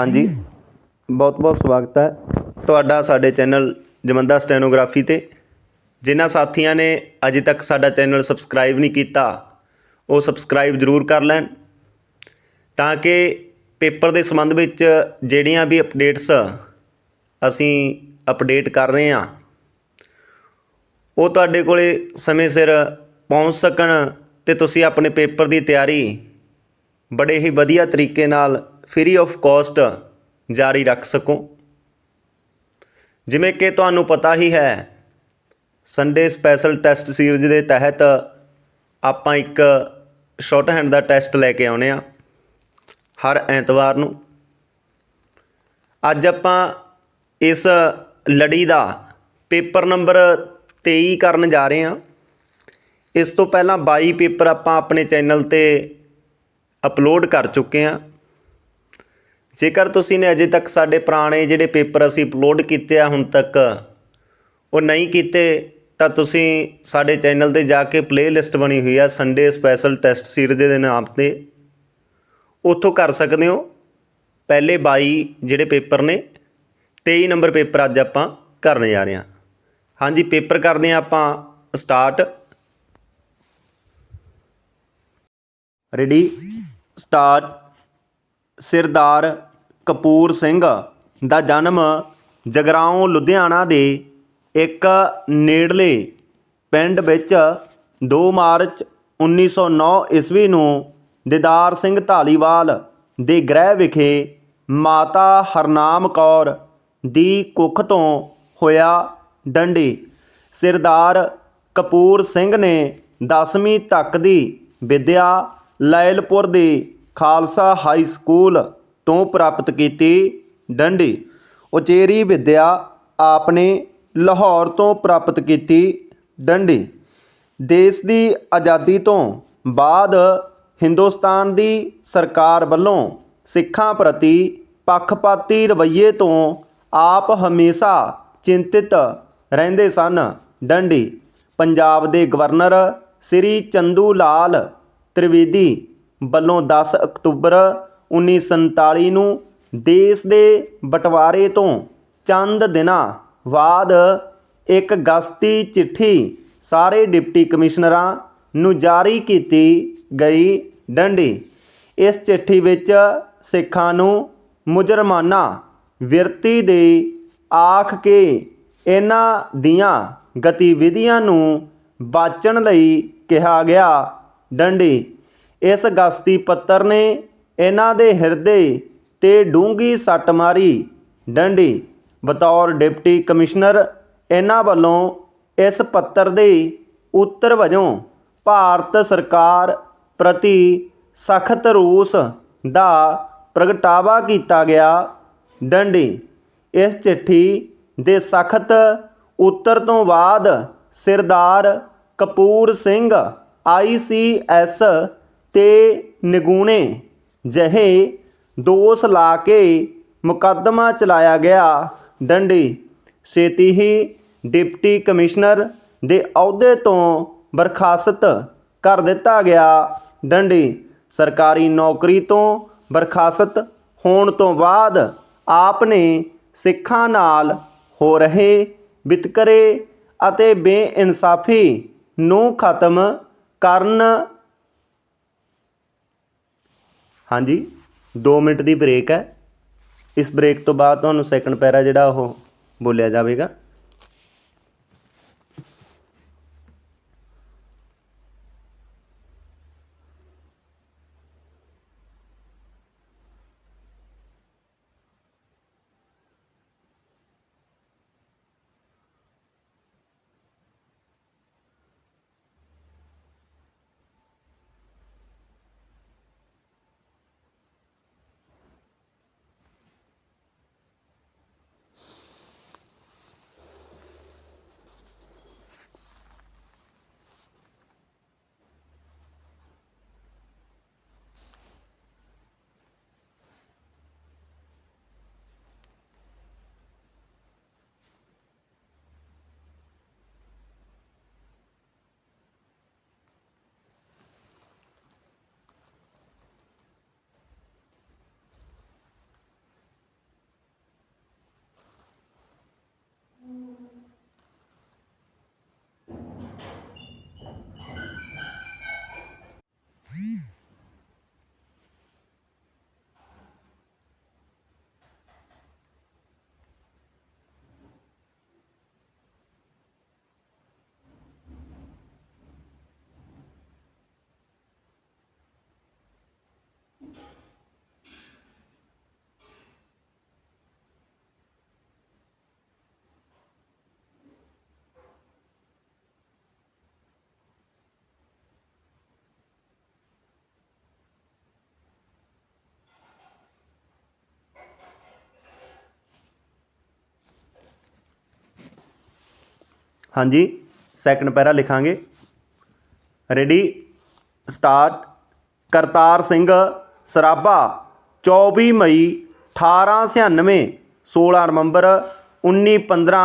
ਹਾਂਜੀ। ਬਹੁਤ ਬਹੁਤ ਸਵਾਗਤ ਹੈ। ਤੁਹਾਡਾ ਸਾਡੇ ਚੈਨਲ ਜਮੰਦਾ ਸਟੈਨੋਗ੍ਰਾਫੀ ਤੇ। ਜਿਨ੍ਹਾਂ ਸਾਥੀਆਂ ਨੇ ਅਜੇ ਤੱਕ ਸਾਡਾ ਚੈਨਲ ਸਬਸਕ੍ਰਾਈਬ ਨਹੀਂ ਕੀਤਾ, ਉਹ ਸਬਸਕ੍ਰਾਈਬ ਜ਼ਰੂਰ ਕਰ ਲੈਣ। ਤਾਂ ਕਿ ਪੇਪਰ ਦੇ ਸੰਬੰਧ ਵਿੱਚ ਜਿਹੜੀਆਂ ਵੀ ਅਪਡੇਟਸ ਅਸੀਂ ਅਪਡੇਟ ਕਰ ਰਹੇ ਹਾਂ, ਉਹ ਤੁਹਾਡੇ ਕੋਲੇ ਸਮੇਂ ਸਿਰ ਪਹੁੰਚ ਸਕਣ ਤੇ ਤੁਸੀਂ ਆਪਣੇ ਪੇਪਰ ਦੀ ਤਿਆਰੀ ਬੜੇ ਹੀ ਵਧੀਆ ਤਰੀਕੇ ਨਾਲ ਫ੍ਰੀ ਆਫ ਕਾਸਟ ਜਾਰੀ ਰੱਖ ਸਕੋ। ਜਿਵੇਂ ਕਿ ਤੁਹਾਨੂੰ ਪਤਾ ਹੀ ਹੈ ਸੰਡੇ ਸਪੈਸ਼ਲ ਟੈਸਟ ਸੀਰੀਜ਼ ਦੇ ਤਹਿਤ ਆਪਾਂ ਇੱਕ ਸ਼ਾਰਟ ਹੈਂਡ ਦਾ ਟੈਸਟ ਲੈ ਕੇ ਆਉਨੇ ਆ, ਹਰ ਐਤਵਾਰ ਨੂੰ। ਅੱਜ ਆਪਾਂ ਇਸ ਲੜੀ ਦਾ ਪੇਪਰ ਨੰਬਰ 23 ਕਰਨ ਜਾ ਰਹੇ ਹਾਂ। ਇਸ ਤੋਂ ਪਹਿਲਾਂ 22 ਪੇਪਰ ਆਪਾਂ ਆਪਣੇ ਚੈਨਲ ਤੇ ਅਪਲੋਡ ਕਰ ਚੁੱਕੇ ਹਾਂ। ਜੇਕਰ ਤੁਸੀਂ ਨੇ ਅਜੇ ਤੱਕ ਸਾਡੇ ਪੁਰਾਣੇ ਜਿਹੜੇ ਪੇਪਰ ਅਸੀਂ ਅਪਲੋਡ ਕੀਤੇ ਆ ਹੁਣ ਤੱਕ, ਉਹ ਨਹੀਂ ਕੀਤੇ, ਤਾਂ ਤੁਸੀਂ ਸਾਡੇ ਚੈਨਲ ਤੇ ਜਾ ਕੇ ਪਲੇਲਿਸਟ ਬਣੀ ਹੋਈ ਆ ਸੰਡੇ ਸਪੈਸ਼ਲ ਟੈਸਟ ਸੀਰੀਜ਼ ਦੇ ਨਾਮ ਤੇ। ਉੱਥੋਂ ਕਰ ਸਕਦੇ ਹੋ। ਪਹਿਲੇ 22 ਜਿਹੜੇ ਪੇਪਰ ਨੇ 23 ਨੰਬਰ ਪੇਪਰ ਅੱਜ ਆਪਾਂ ਕਰਨ ਜਾ ਰਹੇ ਹਾਂ। ਹਾਂਜੀ, ਪੇਪਰ ਕਰਦੇ ਹਾਂ ਆਪਾਂ start ready start Sirdar. Kapur Singh ਦਾ ਜਨਮ ਜਗਰਾਓਂ ਲੁਧਿਆਣਾ ਦੇ ਇੱਕ ਨੇੜਲੇ ਪਿੰਡ ਵਿੱਚ 2 ਮਾਰਚ 1909 ਈਸਵੀ ਨੂੰ ਦਿਦਾਰ ਸਿੰਘ ਢਾਲੀਵਾਲ ਦੇ ਗ੍ਰਹਿ ਵਿਖੇ ਮਾਤਾ ਹਰਨਾਮ ਕੌਰ ਦੀ ਕੁੱਖ ਤੋਂ ਹੋਇਆ ਡੰਡੀ। ਸਿਰਦਾਰ ਕਪੂਰ ਸਿੰਘ ਨੇ 10ਵੀਂ ਤੱਕ ਦੀ ਵਿੱਦਿਆ ਲੈਲਪੁਰ ਦੇ ਖਾਲਸਾ ਹਾਈ ਸਕੂਲ ਤੋਂ ਪ੍ਰਾਪਤ ਕੀਤੀ ਡੰਡੀ। ਉਚੇਰੀ ਵਿੱਦਿਆ ਆਪਨੇ ਲਾਹੌਰ ਤੋਂ ਪ੍ਰਾਪਤ ਕੀਤੀ ਡੰਡੀ। ਦੇਸ਼ ਦੀ ਆਜ਼ਾਦੀ ਤੋਂ ਬਾਅਦ ਹਿੰਦੁਸਤਾਨ ਦੀ ਸਰਕਾਰ ਵੱਲੋਂ ਸਿੱਖਾਂ ਪ੍ਰਤੀ ਪੱਖਪਾਤੀ ਰਵੱਈਏ ਤੋਂ ਆਪ ਹਮੇਸ਼ਾ ਚਿੰਤਿਤ ਰਹਿੰਦੇ ਸਨ ਡੰਡੀ। ਪੰਜਾਬ ਦੇ ਗਵਰਨਰ ਸ੍ਰੀ ਚੰਦੂ ਲਾਲ ਤ੍ਰਿਵੇਦੀ ਵੱਲੋਂ 10 ਅਕਤੂਬਰ 1947 ਨੂੰ ਦੇਸ਼ ਦੇ ਬਟਵਾਰੇ ਤੋਂ ਚੰਦ ਦਿਨਾਂ ਬਾਅਦ ਇੱਕ ਗਸਤੀ ਚਿੱਠੀ ਸਾਰੇ ਡਿਪਟੀ ਕਮਿਸ਼ਨਰਾਂ ਨੂੰ ਜਾਰੀ ਕੀਤੀ ਗਈ ਡੰਡੀ। ਇਸ ਚਿੱਠੀ ਵਿੱਚ ਸਿੱਖਾਂ ਨੂੰ ਮੁਜਰਮਾਨਾ ਵਿਰਤੀ ਦੇ ਆਖ ਕੇ ਇਹਨਾਂ ਦੀਆਂ ਗਤੀਵਿਧੀਆਂ ਨੂੰ ਬਾਚਣ ਲਈ ਕਿਹਾ ਗਿਆ। ਡੰਡੀ, ਇਸ ਗਸਤੀ ਪੱਤਰ ਨੇ ਇਹਨਾਂ ਦੇ ਹਿਰਦੇ ਤੇ ਡੂੰਗੀ ਸੱਟ ਮਾਰੀ। ਡੰਡੀ, ਬਤੌਰ ਡਿਪਟੀ ਕਮਿਸ਼ਨਰ, ਇਹਨਾਂ ਵੱਲੋਂ ਇਸ ਪੱਤਰ ਦੇ ਉੱਤਰ ਵਜੋਂ ਭਾਰਤ ਸਰਕਾਰ ਪ੍ਰਤੀ ਸਖਤ ਰੂਸ ਦਾ ਪ੍ਰਗਟਾਵਾ ਕੀਤਾ ਗਿਆ। ਡੰਡੀ, ਇਸ ਚਿੱਠੀ ਦੇ ਸਖਤ ਉੱਤਰ ਤੋਂ ਬਾਅਦ ਸਿਰਦਾਰ ਕਪੂਰ ਸਿੰਘ ਆਈਸੀਐਸ ਤੇ ਨਿਗੂਣੇ ਜਹੇ ਦੋਸ਼ ਲਾ ਕੇ ਮੁਕੱਦਮਾ ਚਲਾਇਆ ਗਿਆ। ਡੰਡੀ ਛੇਤੀ ਹੀ ਡਿਪਟੀ ਕਮਿਸ਼ਨਰ ਦੇ ਅਹੁਦੇ ਤੋਂ ਬਰਖਾਸਤ ਕਰ ਦਿੱਤਾ ਗਿਆ। ਡੰਡੀ, ਸਰਕਾਰੀ ਨੌਕਰੀ ਤੋਂ ਬਰਖਾਸਤ ਹੋਣ ਤੋਂ ਬਾਅਦ ਆਪ ਨੇ ਸਿੱਖਾਂ ਨਾਲ ਹੋ ਰਹੇ ਵਿਤਕਰੇ ਅਤੇ ਬੇਇਨਸਾਫੀ ਨੂੰ ਖਤਮ ਕਰਨ ਹਾਂਜੀ 2 ਮਿੰਟ ਦੀ ਬ੍ਰੇਕ ਹੈ। ਇਸ ਬ੍ਰੇਕ ਤੋਂ ਬਾਅਦ ਤੁਹਾਨੂੰ ਸੈਕੰਡ ਪੈਰਾ ਜਿਹੜਾ ਉਹ ਬੋਲਿਆ ਜਾਵੇਗਾ। ਹਾਂਜੀ ਸੈਕੰਡ ਪੈਰਾ ਲਿਖਾਂਗੇ। ਰੈਡੀ ਸਟਾਰਟ ਕਰਤਾਰ ਸਿੰਘ, ਸਰਾਭਾ 24 ਮਈ 1896 16 ਨਵੰਬਰ 1915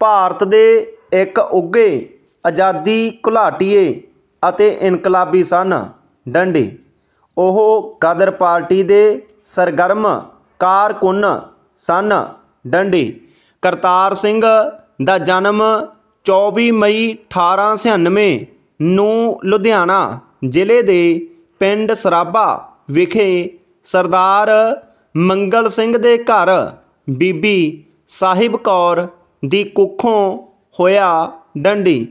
ਭਾਰਤ ਦੇ ਇੱਕ ਉੱਗੇ ਆਜ਼ਾਦੀ ਘੁਲਾਟੀਏ ਅਤੇ ਇਨਕਲਾਬੀ ਸਨ, ਡੰਡੀ। ਉਹ ਗਦਰ ਪਾਰਟੀ ਦੇ ਸਰਗਰਮ ਕਾਰਕੁਨ ਸਨ, ਡੰਡੀ। ਕਰਤਾਰ ਸਿੰਘ ਦਾ ਜਨਮ 24 ਮਈ 1896 ਨੂੰ ਲੁਧਿਆਣਾ ਜ਼ਿਲ੍ਹੇ ਦੇ ਪਿੰਡ ਸਰਾਭਾ ਵਿਖੇ ਸਰਦਾਰ ਮੰਗਲ ਸਿੰਘ ਦੇ ਘਰ ਬੀਬੀ ਸਾਹਿਬ ਕੌਰ ਦੀ ਕੁੱਖੋਂ ਹੋਇਆ ਡੰਡੀ।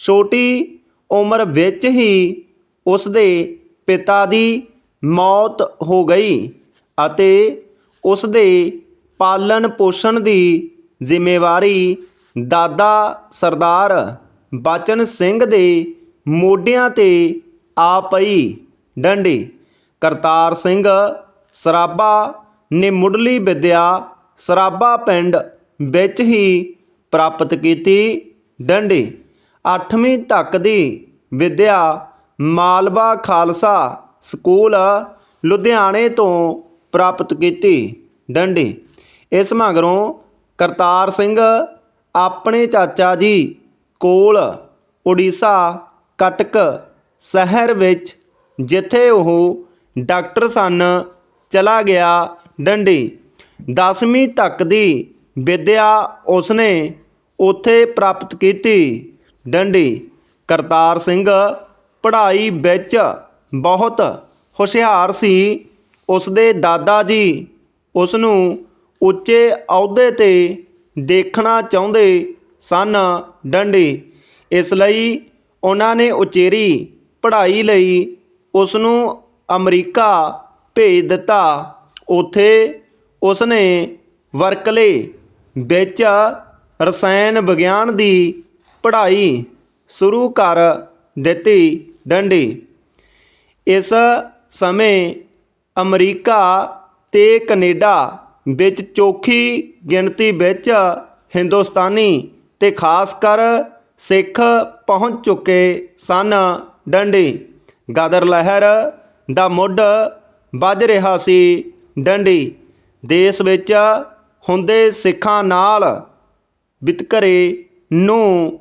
ਛੋਟੀ ਉਮਰ ਵਿੱਚ ਹੀ ਉਸ ਦੇ ਪਿਤਾ ਦੀ ਮੌਤ ਹੋ ਗਈ ਅਤੇ ਉਸ ਦੇ ਪਾਲਣ ਪੋਸ਼ਣ ਦੀ ਜ਼ਿੰਮੇਵਾਰੀ ਦਾਦਾ ਸਰਦਾਰ ਬਚਨ ਸਿੰਘ ਦੇ ਮੋਢਿਆਂ ਤੇ ਆ ਪਈ ਡੰਡੀ। ਕਰਤਾਰ ਸਿੰਘ ਸਰਾਭਾ ਨੇ ਮੁੱਢਲੀ ਵਿਦਿਆ ਸਰਾਭਾ ਪਿੰਡ ਵਿੱਚ ਹੀ ਪ੍ਰਾਪਤ ਕੀਤੀ ਡੰਡੀ। 8ਵੀਂ ਤੱਕ ਦੀ ਵਿਦਿਆ ਮਾਲਵਾ ਖਾਲਸਾ ਸਕੂਲ ਲੁਧਿਆਣੇ ਤੋਂ ਪ੍ਰਾਪਤ ਕੀਤੀ ਡੰਡੀ। ਇਸ ਮਗਰੋਂ ਕਰਤਾਰ ਸਿੰਘ ਆਪਣੇ ਚਾਚਾ ਜੀ ਕੋਲ ਉੜੀਸਾ, ਕਟਕ ਸ਼ਹਿਰ ਵਿੱਚ ਜਿੱਥੇ ਉਹ ਡਾਕਟਰ ਸਨ, ਚਲਾ ਗਿਆ ਡੰਡੀ। 10ਵੀਂ ਤੱਕ ਦੀ ਵਿਦਿਆ ਉਸਨੇ ਉੱਥੇ ਪ੍ਰਾਪਤ ਕੀਤੀ ਡੰਡੀ। ਕਰਤਾਰ ਸਿੰਘ ਪੜ੍ਹਾਈ ਵਿੱਚ ਬਹੁਤ ਹੁਸ਼ਿਆਰ ਸੀ। ਉਸਦੇ ਦਾਦਾ ਜੀ ਉਸ ਨੂੰ ਉੱਚੇ ਅਹੁਦੇ ਤੇ ਦੇਖਣਾ ਚਾਹੁੰਦੇ ਸਨ ਡੰਡੀ। ਇਸ ਲਈ ਉਹਨਾਂ ਨੇ ਉਚੇਰੀ ਪੜ੍ਹਾਈ ਲਈ ਉਸ ਨੂੰ ਅਮਰੀਕਾ ਭੇਜ ਦਿੱਤਾ। ਉੱਥੇ ਉਸਨੇ ਵਰਕਲੇ ਵਿੱਚ ਰਸਾਇਣ ਵਿਗਿਆਨ ਦੀ ਪੜ੍ਹਾਈ ਸ਼ੁਰੂ ਕਰ ਦਿੱਤੀ ਡੰਡੀ। ਇਸ ਸਮੇਂ ਅਮਰੀਕਾ ਤੇ ਕੈਨੇਡਾ ਵਿੱਚ ਚੌਖੀ ਗਿਣਤੀ ਵਿੱਚ ਹਿੰਦੁਸਤਾਨੀ ਤੇ ਖਾਸ ਕਰ ਸਿੱਖ ਪਹੁੰਚ ਚੁੱਕੇ ਸਨ। ਡੰਡੀ, ਗਦਰ ਲਹਿਰ ਦਾ ਮੁੱਢ ਵੱਜ ਰਿਹਾ ਸੀ। ਡੰਡੀ, ਦੇਸ਼ ਵਿੱਚ ਹੁੰਦੇ ਸਿੱਖਾਂ ਨਾਲ ਵਿਤਕਰੇ ਨੂੰ